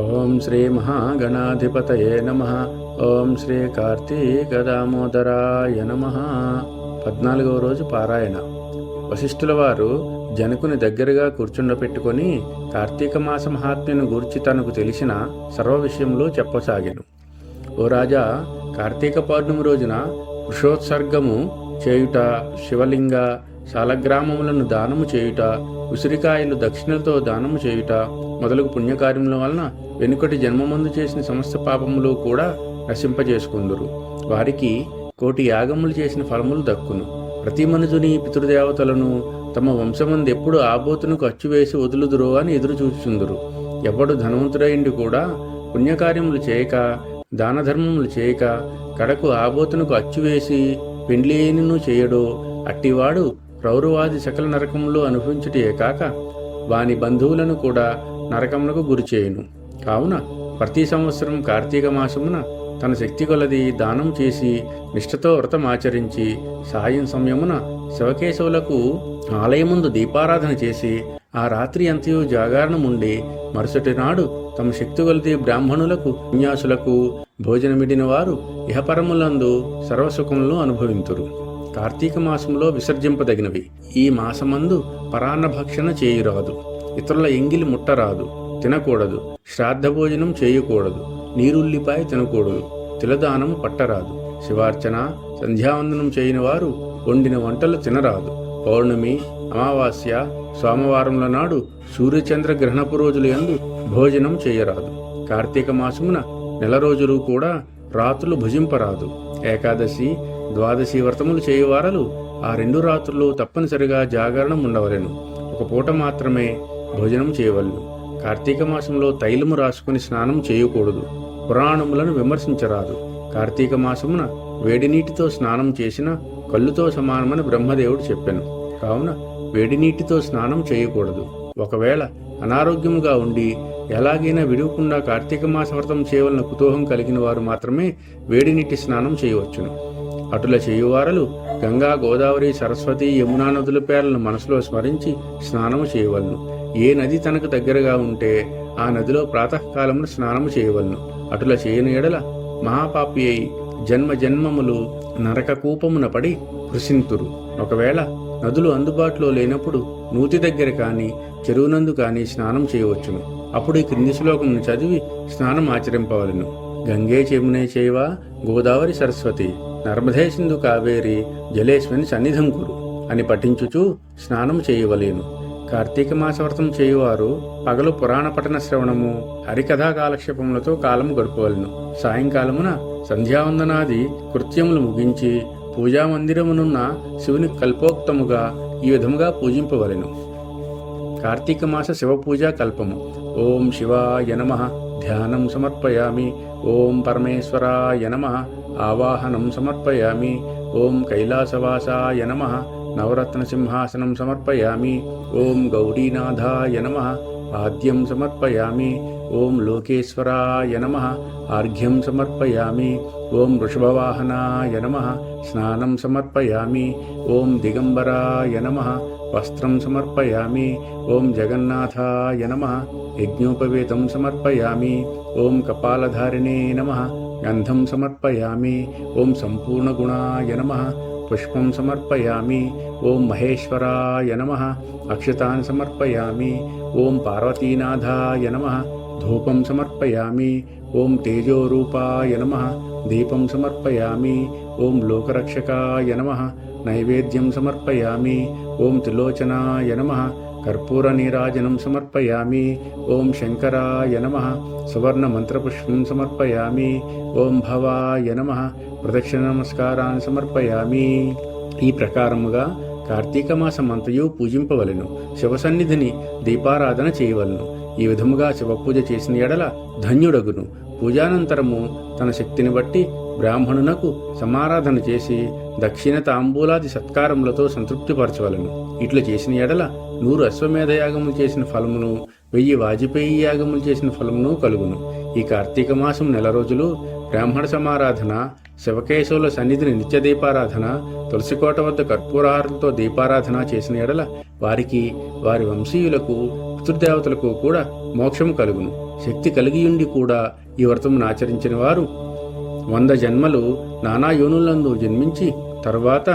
ఓం శ్రీ మహాగణాధిపతయే నమ. ఓం శ్రీ కార్తీక దామోదరాయ నమ. పద్నాలుగవ రోజు పారాయణ. వశిష్ఠుల వారు జనకుని దగ్గరగా కూర్చుండపెట్టుకొని కార్తీక మాస మహాత్మ్యను గూర్చి తనకు తెలిసిన సర్వ విషయంలో చెప్పసాగాను. ఓ రాజా కార్తీక పౌర్ణమి రోజున వృషోత్సర్గము చేయుట శివలింగ శాలగ్రామములను దానము చేయుట ఉసిరికాయలు దక్షిణలతో దానము చేయుట మొదలగు పుణ్యకార్యముల వలన వెనుకటి జన్మమందు చేసిన సమస్త పాపములు కూడా నశింపజేసుకుందురు. వారికి కోటి యాగములు చేసిన ఫలములు దక్కును. ప్రతి మనుజుని పితృదేవతలను తమ వంశమందు ఎప్పుడు ఆబోతునకు అచ్చువేసి వదులుదురో అని ఎదురు చూచుందురు ఎవడు ధనవంతుడైండి కూడా పుణ్యకార్యములు చేయక దానధర్మములు చేయక కడకు ఆబోతునకు అచ్చువేసి పెండ్లి చేయడో అట్టివాడు రౌరవాది సకల నరకములు అనుభవించుటే కాక వాని బంధువులను కూడా నరకములకు గురిచేయును కావున ప్రతి సంవత్సరం కార్తీక మాసమున తన శక్తి కొలది దానం చేసి నిష్ఠతో వ్రతం ఆచరించి సాయం సమయమున శివకేశవులకు ఆలయముందు దీపారాధన చేసి ఆ రాత్రి అంతయు జాగరణముండి మరుసటి నాడు తమ శక్తి కొలది బ్రాహ్మణులకు విన్యాసులకు భోజనమిడిన వారు ఇహపరములందు సర్వసుఖములను అనుభవింతురు. కార్తీక మాసంలో విసర్జింపదగినవి. ఈ మాసమందు పరాన్న భక్షణ చేయురాదు. ఇతరుల ఎంగిలి ముట్టరాదు. తినకూడదు. శ్రాద్ధ భోజనం చేయకూడదు. నీరుల్లిపాయ తినకూడదు. తిలదానం పట్టరాదు. శివార్చన సంధ్యావందనం చేయని వారు వండిన వంటలు తినరాదు. పౌర్ణమి అమావాస్య సోమవారముల నాడు సూర్యచంద్ర గ్రహణపు రోజుల యందు భోజనం చేయరాదు. కార్తీక మాసమున నెల రోజులు కూడా రాత్రులు భుజింపరాదు. ఏకాదశి ద్వాదశి వ్రతములు చేయువారలు ఆ రెండు రాత్రులు తప్పనిసరిగా జాగరణం ఉండవలెను. ఒక పూట మాత్రమే భోజనం చేయవలను. కార్తీక మాసంలో తైలము రాసుకుని స్నానం చేయకూడదు. పురాణములను విమర్శించరాదు. కార్తీక మాసమున వేడి నీటితో స్నానం చేసిన కళ్ళుతో సమానమని బ్రహ్మదేవుడు చెప్పాను. కావున వేడి నీటితో స్నానం చేయకూడదు. ఒకవేళ అనారోగ్యముగా ఉండి ఎలాగైనా విడవకుండా కార్తీక మాస వ్రతం చేయవలన కుతూహం కలిగిన వారు మాత్రమే వేడి నీటి స్నానం చేయవచ్చును. అటుల చేయువారలు గంగా గోదావరి సరస్వతి యమునా నదుల పేర్లను మనసులో స్మరించి స్నానము చేయవలను. ఏ నది తనకు దగ్గరగా ఉంటే ఆ నదిలో ప్రాతకాలమున స్నానము చేయవలను. అటుల చేయని ఎడల మహాపాపి అయి జన్మ జన్మములు నరక కూపమున పడి కృషింతురు ఒకవేళ నదులు అందుబాటులో లేనప్పుడు నూతి దగ్గర కానీ చెరువునందు కానీ స్నానం చేయవచ్చును. అప్పుడు ఈ క్రింది శ్లోకమును చదివి స్నానం ఆచరింపవలను. గంగే చెమునే చేయవా గోదావరి సరస్వతి. నర్మదే సింధు కావేరి జలేశ్వని సన్నిధం కురు అని పఠించుచు స్నానం చేయవలేను. కార్తీక మాసవ్రతం చేయువారు పగలు పురాణ పఠన శ్రవణము హరికథా కాలక్షేపములతో కాలము గడుపవలను. సాయంకాలమున సంధ్యావందనాది కృత్యములు ముగించి పూజా మందిరమునున్న శివుని కల్పోక్తముగా ఈ విధముగా పూజింపవలెను. కార్తీక మాస శివపూజా కల్పము. ఓం శివాయ నమ. ధ్యానం సమర్పయామి. ఓం పరమేశ్వరాయ నమ. ఆవాహనం సమర్పయామి. ఓం కైలాసవాసాయ నమ. నవరత్న సింహాసనం సమర్పయామి. ఓం గౌరీనాథాయ నమ. ఆద్యం సమర్పయామి. ఓం లోకేశ్వరాయ నమ. ఆర్ఘ్యం సమర్పయామి. ఓం వృషభవాహనాయ నమ. స్నానం సమర్పయామి. ఓం దిగంబరాయ నమ. వస్త్రం సమర్పయామి ఓం జగన్నాథాయ నమ యజ్ఞోపవేతం సమర్పయామి ఓం కపాలధారిణే నమ గంధం సమర్పయామి ఓం సంపూర్ణగుణాయ నమ పుష్పం సమర్పయామి ఓం మహేశ్వరాయ నమ అక్షతాన్ సమర్పయామి ఓం పార్వతీనాథాయ నమ ధూపం సమర్పయామి ఓం తేజోరూపాయ నమ దీపం సమర్పయామి ఓం లోకరక్షకాయ నమ నైవేద్యం సమర్పయామి. ఓం త్రిలోచనాయ నమ. కర్పూర నీరాజనం సమర్పయామి. ఓం శంకరాయ నమ. సువర్ణ మంత్రపుష్పం సమర్పయామి. ఓం భవాయ నమ. ప్రదక్షిణ నమస్కారాన్ని సమర్పయామి. ఈ ప్రకారముగా కార్తీక మాసమంతయు పూజింపవలను. శివసన్నిధిని దీపారాధన చేయవలను. ఈ విధముగా శివపూజ చేసిన ఎడల ధన్యుడగును. పూజానంతరము తన శక్తిని బట్టి బ్రాహ్మణునకు సమారాధన చేసి దక్షిణ తాంబూలాది సత్కారములతో సంతృప్తిపరచవలను. ఇట్లు చేసిన ఎడల నూరు అశ్వమేధ యాగములు చేసిన ఫలమును వెయ్యి వాజపేయి యాగములు చేసిన ఫలమును కలుగును. ఈ కార్తీక మాసం నెల రోజులు బ్రాహ్మణ సమారాధన శివకేశవుల సన్నిధిని నిత్య దీపారాధన తులసికోట వద్ద కర్పూరహారంతో దీపారాధన చేసిన ఎడల వారికి వారి వంశీయులకు పితృదేవతలకు కూడా మోక్షము కలుగును. శక్తి కలిగియుండి కూడా ఈ వ్రతమును ఆచరించిన వారు వంద జన్మలు నానా యోనులందు జన్మించి తరువాత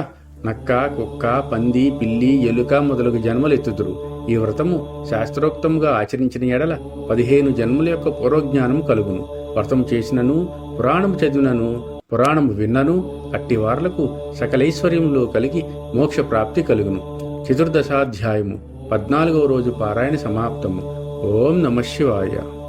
నక్క కుక్క పంది పిల్లి ఎలుక మొదలగు జన్మలు ఎత్తుతురు ఈ వ్రతము శాస్త్రోక్తముగా ఆచరించిన ఎడల పదిహేను జన్మల యొక్క పూర్వజ్ఞానం కలుగును. వ్రతం చేసినను పురాణము చదివినను పురాణము విన్నను అట్టివార్లకు వార్లకు కలిగి మోక్ష ప్రాప్తి కలుగును. చతుర్దశాధ్యాయము పద్నాలుగవ రోజు పారాయణ సమాప్తము. ఓం నమ శివాయ.